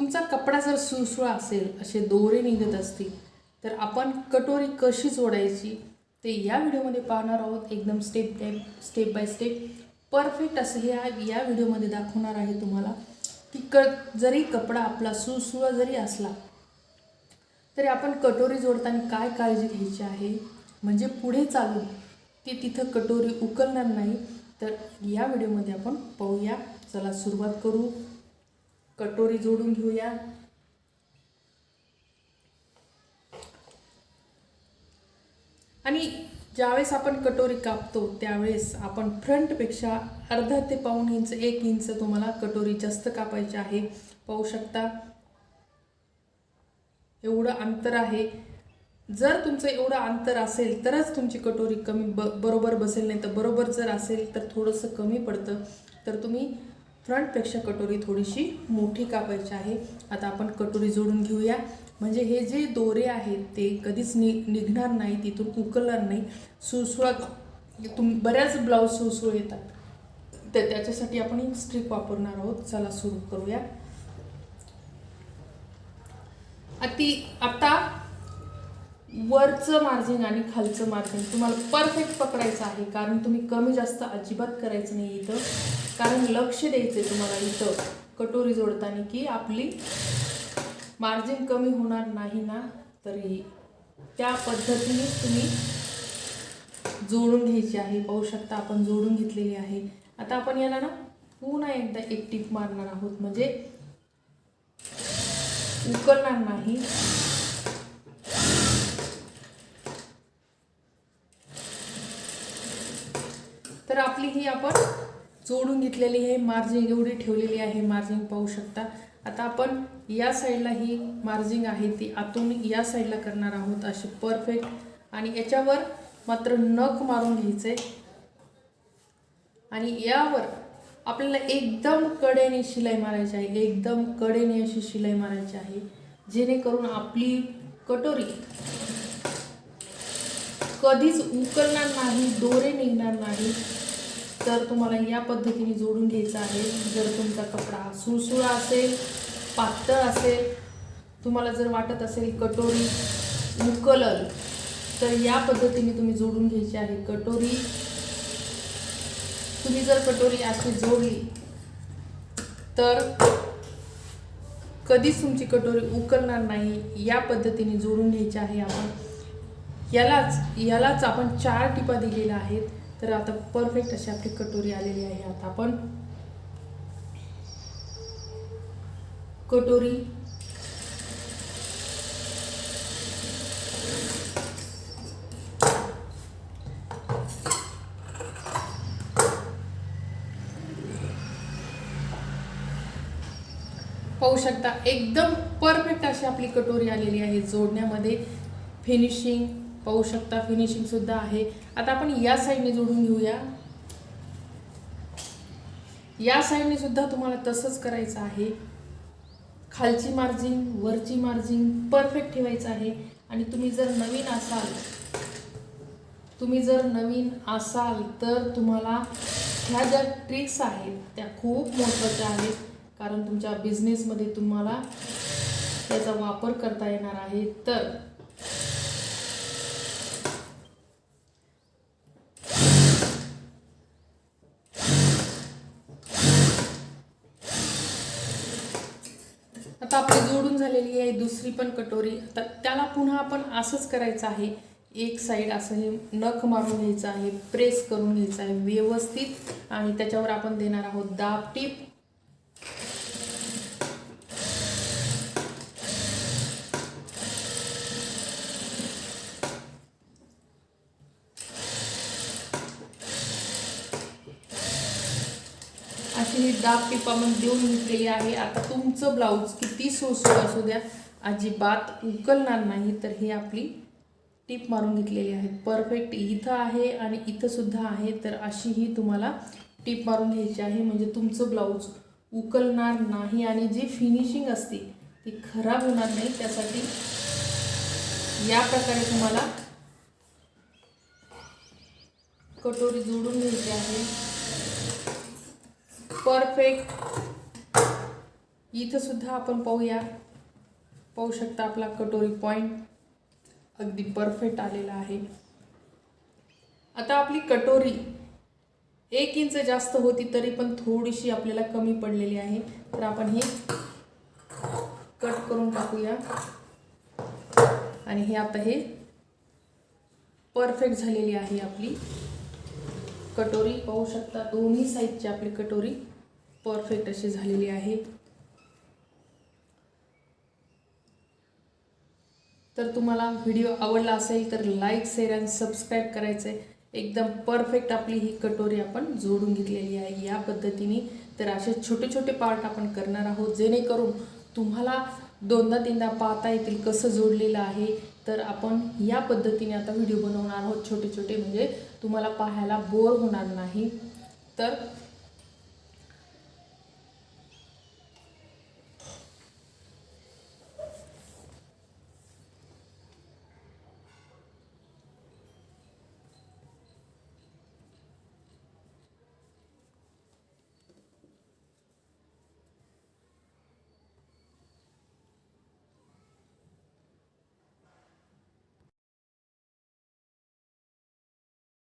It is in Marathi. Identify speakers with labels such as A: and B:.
A: तुमचा कपडा जर सुळसुळा असेल असे दोरे निघत असतील तर आपण कटोरी कशी जोडायची ते या व्हिडिओमध्ये पाहणार आहोत. एकदम step by step by step perfect असं हे या- व्हिडिओमध्ये दाखवणार आहे तुम्हाला की क जरी कपडा आपला सुळसुळा जरी असला तरी आपण कटोरी जोडताना काय काळजी घ्यायची आहे? म्हणजे पुढे चालून ती तिथं कटोरी उकलणार नाही तर या व्हिडिओमध्ये आपण पाहूया. चला सुरुवात करू. कटोरी जोडून घेऊया. आणि ज्यावेळेस आपण कटोरी कापतो त्यावेळेस आपण फ्रंटपेक्षा अर्धा ते पाऊण इंच एक इंच तुम्हाला कटोरी जास्त कापायची आहे. पाहू शकता. एवढं अंतर आहे. जर तुमचं एवढं अंतर असेल तरच तुमची कटोरी कमी ब बरोबर बसेल नाही तर बरोबर जर असेल तर थोडंसं कमी पडतं. तर तुम्ही फ्रंटपेक्षा कटोरी थोडीशी मोठी कापायची आहे. आता आपण कटोरी जोडून घेऊया. म्हणजे हे जे दोरे आहेत ते कधीच नि निघणार नाही तिथून उकलणार नाही. सुळसुळा तुम बऱ्याच ब्लाऊज सुळसुळ येतात. तर त्याच्यासाठी आपण एक स्ट्रीप वापरणार आहोत. चला सुरू करूया. अति आता वरचं मार्जिन आणि खालचं मार्जिन तुम्हाला परफेक्ट पकडायचं आहे. कारण तुम्ही कमी जास्त अजिबात करायचं नाही इथं. कारण लक्ष द्यायचं तुम्हाला इथं. कटोरी जोडताना की आपली मार्जिन कमी होणार नाही ना तरी त्या पद्धतीने तुम्ही जोडून घ्यायची आहे. पाहू शकता आपण जोडून घेतलेली आहे. आता आपण याला ना पुन्हा एकदा एक टीप मारणार आहोत. म्हणजे उकलणार नाही तर आपली ही आपण जोडून घेतलेली आहे. मार्जिंग एवढी ठेवलेली आहे मार्जिंग पाहू शकता. आता आपण या साईडला ही मार्जिंग आहे ती आतून या साईडला करणार आहोत असे परफेक्ट. आणि याच्यावर मात्र नख मारून घ्यायचे. आणि यावर आपल्याला एकदम कडेने शिलाई मारायची आहे एकदम कडेने अशी शिलाई मारायची आहे. जेणेकरून आपली कटोरी कधीच उकलणार नाही दोरे निघणार नाही. तर तुम्हाला या पद्धतीने जोडून घ्यायचं आहे. जर तुमचा कपडा सुळसुळा असेल पातळ असेल तुम्हाला जर वाटत असेल कटोरी उकलल तर या पद्धतीने तुम्ही जोडून घ्यायची आहे कटोरी. तुम्ही जर कटोरी अशी जोडली तर कधीच तुमची कटोरी उकलणार नाही. या पद्धतीने जोडून घ्यायची आहे आपण. यालाच यालाच आपण चार टिपा दिलेल्या आहेत. तर आता परफेक्ट अशी आपली कटोरी आलेली आहे. आता आपण कटोरी पाहू शकता एकदम परफेक्ट अशी आपली कटोरी आलेली आहे जोडण्यामध्ये. फिनिशिंग पाहू शकता फिनिशिंग सुद्धा आहे. आता आपण या साईडने जोडून घेऊया. या साईडने सुद्धा तुम्हाला तसंच करायचं आहे. खालची मार्जिन वरची मार्जिन परफेक्ट ठेवायचं आहे. आणि तुम्ही जर नवीन असाल तुम्ही जर नवीन असाल तर तुम्हाला ह्या ज्या ट्रिक्स आहेत त्या खूप महत्त्वाच्या आहेत. कारण तुमच्या बिझनेसमध्ये तुम्हाला त्याचा वापर करता येणार आहे. तर आता आपली जोडून झालेली आहे दुसरी पण कटोरी. आता त्याला पुन्हा आपण असंच करायचं आहे. एक साईड असं हे नख मारून घ्यायचं आहे प्रेस करून घ्यायचं आहे व्यवस्थित. आणि त्याच्यावर आपण देणार आहोत दाब टीप. अशी ही दाब टीप आपण देऊन घेतलेली आहे. आता तुमचं ब्लाऊज किती सोसू असू द्या अजिबात उकलणार नाही तर ही आपली टीप मारून घेतलेली आहे. परफेक्ट इथं आहे आणि इथंसुद्धा आहे तर अशी ही तुम्हाला टीप मारून घ्यायची आहे. म्हणजे तुमचं ब्लाऊज उकलणार नाही आणि जी फिनिशिंग असते ती खराब होणार नाही. त्यासाठी या प्रकारे तुम्हाला कटोरी जोडून घ्यायची आहे. परफेक्ट इथं सुद्धा आपण पाहूया. पाहू शकता आपला कटोरी पॉईंट अगदी परफेक्ट आलेला आहे. आता आपली कटोरी एक इंच जास्त होती तरी पण थोडीशी आपल्याला कमी पडलेली आहे. तर आपण हे कट करून टाकूया. आणि हे आता हे परफेक्ट झालेली आहे आपली. कटोरी पाहू शकता. दोन्ही साईजची आपली कटोरी परफेक्ट अशी झालेली आहे. तर तुम्हाला व्हिडिओ आवडला असेल तर लाईक शेअर आणि सबस्क्राईब करायचं आहे एकदम परफेक्ट आपली ही कटोरी आपण जोडून घेतलेली आहे. या पद्धतीने तर असे छोटे छोटे पार्ट आपण करणार आहोत. जेणेकरून तुम्हाला दोनदा तीनदा पाहता येतील कसं जोडलेलं आहे तर आपण या पद्धतीने आता व्हिडिओ बनवणार आहोत छोटे छोटे म्हणजे तुम्हाला पाहायला बोर होणार नाही. तर